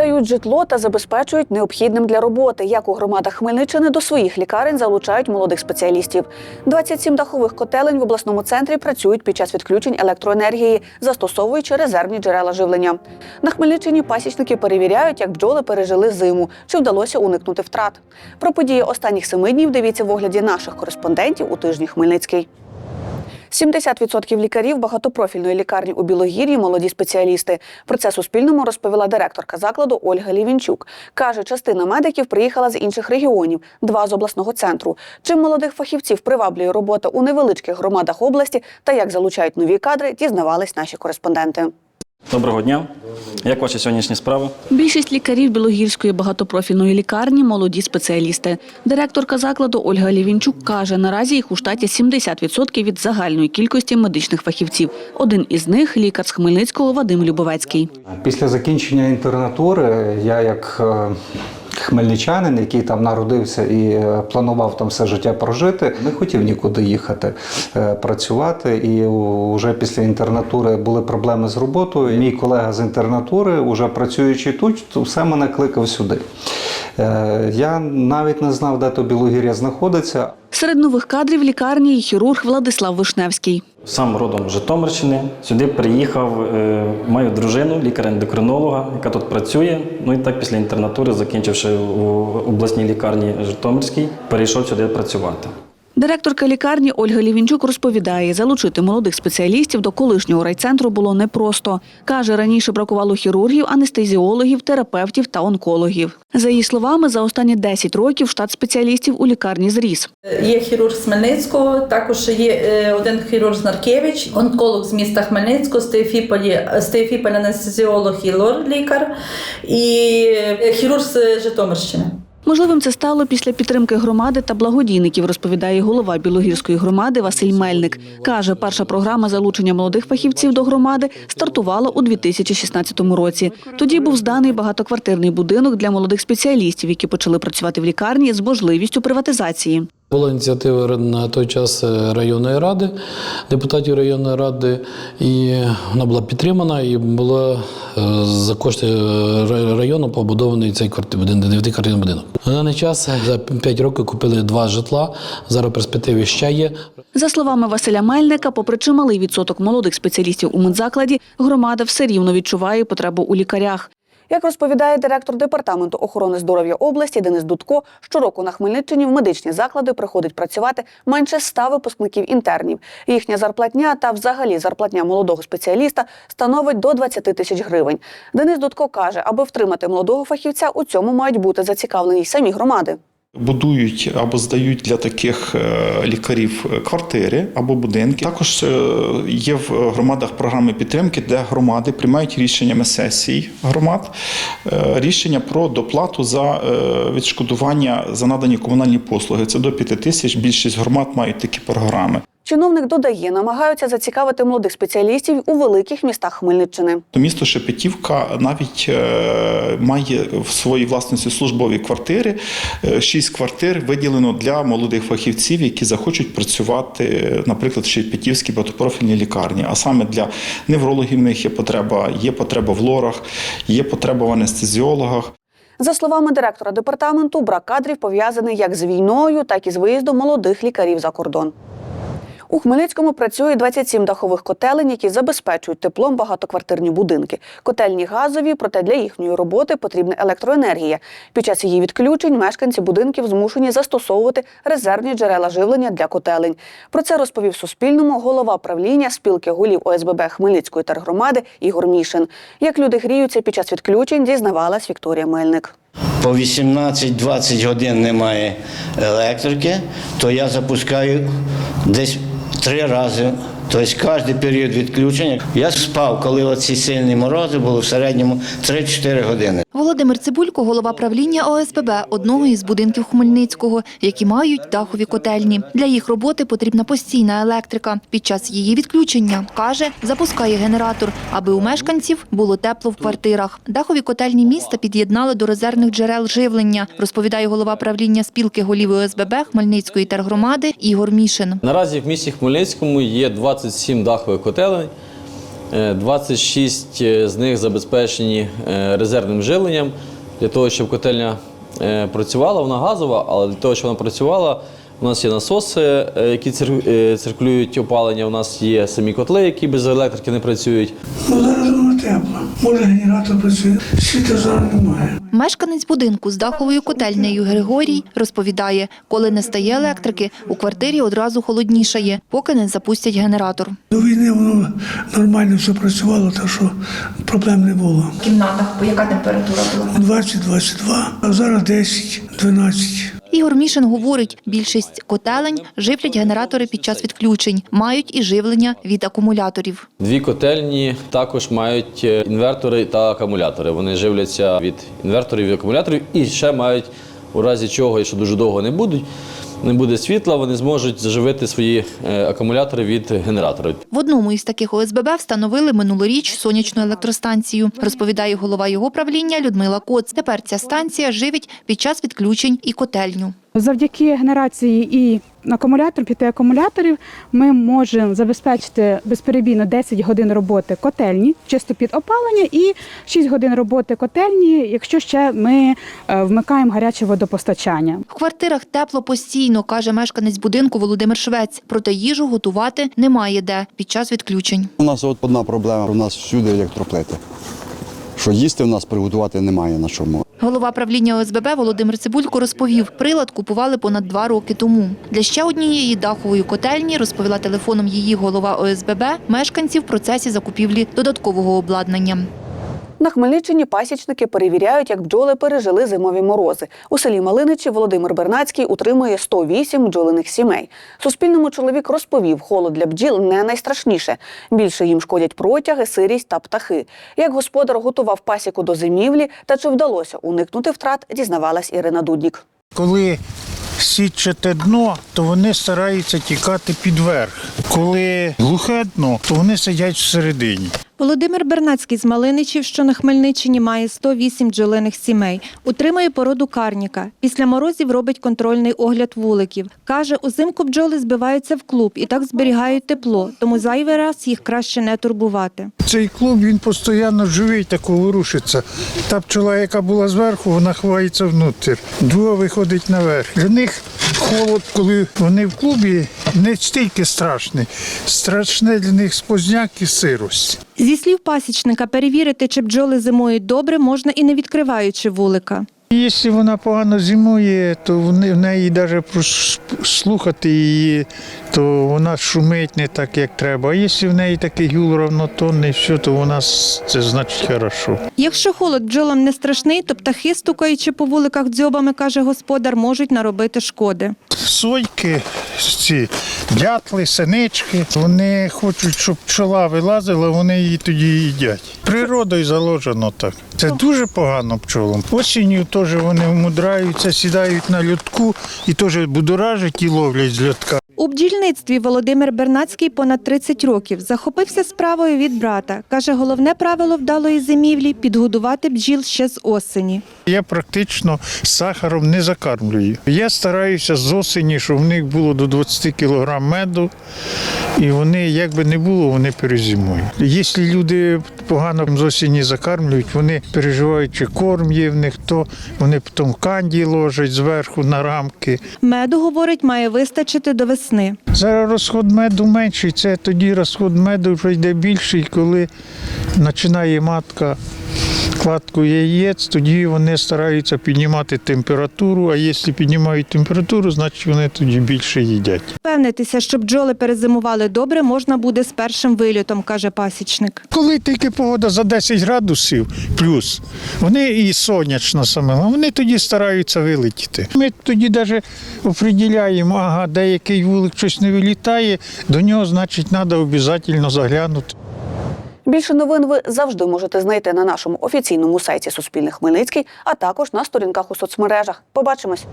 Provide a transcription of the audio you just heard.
Надають житло та забезпечують необхідним для роботи. Як у громадах Хмельниччини до своїх лікарень залучають молодих спеціалістів. 27 дахових котелень в обласному центрі працюють під час відключень електроенергії, застосовуючи резервні джерела живлення. На Хмельниччині пасічники перевіряють, як бджоли пережили зиму, чи вдалося уникнути втрат. Про події останніх семи днів дивіться в огляді наших кореспондентів у тижні Хмельницький. 70% лікарів багатопрофільної лікарні у Білогір'ї молоді спеціалісти. Про це Суспільному розповіла директорка закладу Ольга Лівінчук. Каже, частина медиків приїхала з інших регіонів, два з обласного центру. Чим молодих фахівців приваблює робота у невеличких громадах області та як залучають нові кадри, дізнавались наші кореспонденти. Доброго дня. Як ваші сьогоднішні справи? Більшість лікарів Білогірської багатопрофільної лікарні молоді спеціалісти. Директорка закладу Ольга Лівінчук каже, наразі їх у штаті 70% від загальної кількості медичних фахівців. Один із них лікар з Хмельницького Вадим Любовецький. Після закінчення інтернатури я як е, хмельничанин, який там народився і е, планував там все життя прожити, не хотів нікуди їхати е, працювати. І вже після інтернатури були проблеми з роботою. Мій колега з інтернатури, вже працюючи тут, все мене кликав сюди. Е, Я навіть не знав, де то Білогір'я знаходиться. Серед нових кадрів лікарні і хірург Владислав Вишневський. Сам родом з Житомирщини. Сюди приїхав, мою маю дружину, лікаря-ендокринолога, яка тут працює. Ну і так після інтернатури, закінчивши у обласній лікарні Житомирській, перейшов сюди працювати. Директорка лікарні Ольга Лівінчук розповідає, залучити молодих спеціалістів до колишнього райцентру було непросто. Каже, раніше бракувало хірургів, анестезіологів, терапевтів та онкологів. За її словами, за останні 10 років штат спеціалістів у лікарні зріс. Є хірург з Хмельницького, також є е, один хірург з Наркевич, онколог з міста Хмельницького, з Теофіполі, з Теофіполя анестезіолог і лор-лікар, і е, хірург з Житомирщини. Можливим це стало після підтримки громади та благодійників, розповідає голова Білогірської громади Василь Мельник. Каже, перша програма залучення молодих фахівців до громади стартувала у 2016 році. Тоді був зданий багатоквартирний будинок для молодих спеціалістів, які почали працювати в лікарні з можливістю приватизації. Була ініціатива на той час е, районної ради, депутатів районної ради, і вона була підтримана і була е, за кошти е, району побудований цей дев'ятиквартирний будинок. На даний час за 5 років купили два житла. Зараз в перспективі ще є. За словами Василя Мельника, попри чималий відсоток молодих спеціалістів у медзакладі, громада все рівно відчуває потребу у лікарях. Як розповідає директор департаменту охорони здоров'я області Денис Дудко, щороку на Хмельниччині в медичні заклади приходить працювати менше ста випускників інтернів. Їхня зарплатня та взагалі зарплатня молодого спеціаліста становить до 20 тисяч гривень. Денис Дудко каже, аби втримати молодого фахівця, у цьому мають бути зацікавлені й самі громади. Будують або здають для таких е, лікарів квартири або будинки. Також е, є в громадах програми підтримки, де громади приймають рішеннями сесій громад, е, рішення про доплату за е, відшкодування за надані комунальні послуги. Це до 5 тисяч. Більшість громад мають такі програми. Чиновник додає, намагаються зацікавити молодих спеціалістів у великих містах Хмельниччини. Місто Шепетівка навіть е, має в своїй власності службові квартири. Е, Шість квартир виділено для молодих фахівців, які захочуть працювати, е, наприклад, в Шепетівській багатопрофільній лікарні. А саме для неврологів в них є потреба, є потреба в лорах, є потреба в анестезіологах. За словами директора департаменту, брак кадрів пов'язаний як з війною, так і з виїздом молодих лікарів за кордон. У Хмельницькому працює 27 дахових котелень, які забезпечують теплом багатоквартирні будинки. Котельні газові, проте для їхньої роботи потрібна електроенергія. Під час її відключень мешканці будинків змушені застосовувати резервні джерела живлення для котелень. Про це розповів Суспільному голова правління спілки голів ОСББ Хмельницької тергромади Ігор Мішин. Як люди гріються під час відключень, дізнавалась Вікторія Мельник. по 18-20 годин немає електрики, то я запускаю десь три рази. Тобто кожен період відключення. Я спав, коли оці сильні морози були в середньому 3-4 години. Володимир Цибулько – голова правління ОСББ одного із будинків Хмельницького, які мають дахові котельні. Для їх роботи потрібна постійна електрика. Під час її відключення, каже, запускає генератор, аби у мешканців було тепло в квартирах. Дахові котельні міста під'єднали до резервних джерел живлення, розповідає голова правління спілки голів ОСББ Хмельницької тергромади Ігор Мішин. Наразі в місті Хмельницькому є 27 дахових котелень, Е, 26 з них забезпечені е, резервним живленням для того, щоб котельня е, працювала. Вона газова, але для того, щоб вона працювала, у нас є насоси, е, які е, циркулюють опалення. У нас є самі котли, які без електрики не працюють. Тепло. Може генератор працює. Світла зараз немає. Мешканець будинку з даховою котельнею Григорій розповідає, коли не стає електрики, у квартирі одразу холоднішає, поки не запустять генератор. До війни воно нормально все працювало, так що проблем не було. В кімнатах яка температура була? 20-22, а зараз 10-12. Ігор Мішин говорить, більшість котелень живлять генератори під час відключень, мають і живлення від акумуляторів. Дві котельні також мають е, інвертори та акумулятори. Вони живляться від інверторів і акумуляторів і ще мають, у разі чого, якщо дуже довго не будуть, не буде світла, вони зможуть заживити свої е, акумулятори від генераторів. Одному із таких ОСББ встановили минулоріч сонячну електростанцію, розповідає голова його правління Людмила Коц. Тепер ця станція живить під час відключень і котельню. Завдяки генерації і акумулятор, п'яти акумуляторів ми можемо забезпечити безперебійно 10 годин роботи котельні, чисто під опалення, і 6 годин роботи котельні, якщо ще ми е, вмикаємо гаряче водопостачання. В квартирах тепло постійно, каже мешканець будинку Володимир Швець. Проте їжу готувати немає де під час відключень. У нас от одна проблема, у нас всюди електроплити. Що їсти в нас приготувати немає на чому. Голова правління ОСББ Володимир Цибулько розповів, прилад купували понад два роки тому. Для ще однієї дахової котельні розповіла телефоном її голова ОСББ. Мешканці в процесі закупівлі додаткового обладнання. На Хмельниччині пасічники перевіряють, як бджоли пережили зимові морози. У селі Малиничі Володимир Бернацький утримує 108 бджолиних сімей. Суспільному чоловік розповів, холод для бджіл не найстрашніше. Більше їм шкодять протяги, сирість та птахи. Як господар готував пасіку до зимівлі та чи вдалося уникнути втрат, дізнавалась Ірина Дуднік. Коли січете дно, то вони стараються тікати під верх. Коли глухе дно, то вони сидять всередині. Володимир Бернацький з Малиничів, що на Хмельниччині, має 108 бджолиних сімей. Утримує породу карніка. Після морозів робить контрольний огляд вуликів. Каже, узимку бджоли збиваються в клуб і так зберігають тепло, тому зайвий раз їх краще не турбувати. Цей клуб він постійно живий, тако ворушиться. Та пчола, яка була зверху, вона ховається внутрі. Друга виходить наверх. Для них холод, коли вони в клубі, не стільки страшний. Страшне для них спозняк і сирость. Зі слів пасічника, перевірити, чи бджоли зимують добре, можна і не відкриваючи вулика. Якщо вона погано зимує, то в неї навіть слухати її, то вона шумить не так, як треба. А якщо в неї такий гюл равнотонний, все, то вона с- це значить хорошо. Якщо холод бджолам не страшний, то птахи, стукаючи по вуликах дзьобами, каже господар, можуть наробити шкоди. Сойки, ці дятли, синички, вони хочуть, щоб пчола вилазила, вони її тоді їдять. Природою заложено так. Це дуже погано пчолам. Осінню теж вони вмудраються, сідають на льотку і теж будоражать і ловлять з льотка. У бджільництві Володимир Бернацький понад 30 років захопився справою від брата. Каже, головне правило вдалої зимівлі підгодувати бджіл ще з осені. Я практично сахаром не закармлюю. Я стараюся з осені, щоб в них було до 20 кг меду, і вони, як би не було, вони перезимують. Якщо люди погано з осені закармлюють, вони переживають, чи корм є в них, то вони потім канді ложать зверху на рамки. Меду, говорить, має вистачити до весни. Зараз розход меду менший, це тоді розход меду вже йде більший, коли починає матка кладку яєць, тоді вони стараються піднімати температуру, а якщо піднімають температуру, значить вони тоді більше їдять. Впевнитися, що бджоли перезимували добре, можна буде з першим вильотом, каже пасічник. Коли тільки погода за 10 градусів плюс, вони і сонячно саме, вони тоді стараються вилетіти. Ми тоді навіть оприділяємо, ага, деякий вулик щось не вилітає, до нього, значить, треба обов'язково заглянути. Більше новин ви завжди можете знайти на нашому офіційному сайті Суспільне Хмельницький, а також на сторінках у соцмережах. Побачимось!